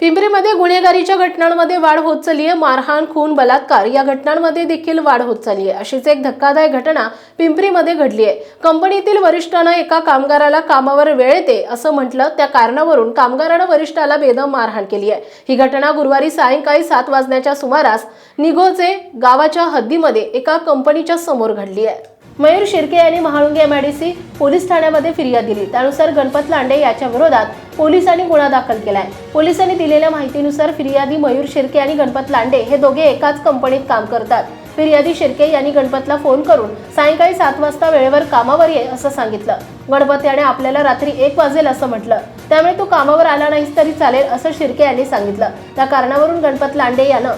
पिंपरीमध्ये गुन्हेगारीच्या घटनांमध्ये वाढ होत चालली आहे. मारहाण खून बलात्कार या घटनांमध्ये देखील वाढ होत चालली आहे. अशीच एक धक्कादायक घटना पिंपरीमध्ये घडली आहे. कंपनीतील वरिष्ठानं एका कामगाराला कामावर वेळ येते असं म्हटलं. त्या कारणावरून कामगारानं वरिष्ठाला बेदम मारहाण केली आहे. ही घटना गुरुवारी सायंकाळी सात वाजण्याच्या सुमारास निघोचे गावाच्या हद्दीमध्ये एका कंपनीच्या समोर घडली आहे. मयूर शिर्के यांनी महाळुंगे एमआयडीसी पोलीस ठाण्यामध्ये फिर्याद दिली. त्यानुसार गणपत लांडे याच्या विरोधात पोलिसांनी गुन्हा दाखल केलाय. पोलिसांनी दिलेल्या माहितीनुसार फिर्यादी मयूर शिर्के आणि गणपत लांडे हे दोघे एकाच कंपनीत काम करतात. फिर्यादी शिर्के यांनी गणपतला फोन करून सायंकाळी सात वाजता वेळेवर कामावर ये असं सांगितलं. गणपत याने आपल्याला रात्री एक वाजेल असं म्हटलं. त्यामुळे तू कामावर आला नाहीस तरी चालेल असं शिर्के यांनी सांगितलं. त्या कारणावरून गणपत लांडे यानं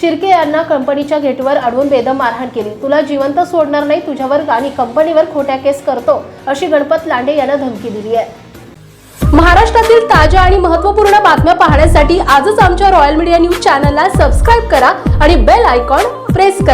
शिर्के यांना कंपनीच्या गेटवर अडवून बेदम मारहाण केली. तुला जिवंत सोडणार नाही तुझ्यावर आणि कंपनीवर खोट्या केस करतो अशी गणपत लांडे यांना धमकी दिली आहे. महाराष्ट्रातील ताज्या आणि महत्त्वपूर्ण बातम्या पाहण्यासाठी आजच आमच्या रॉयल मीडिया न्यूज चॅनलला सबस्क्राईब करा आणि बेल आयकॉन प्रेस करा.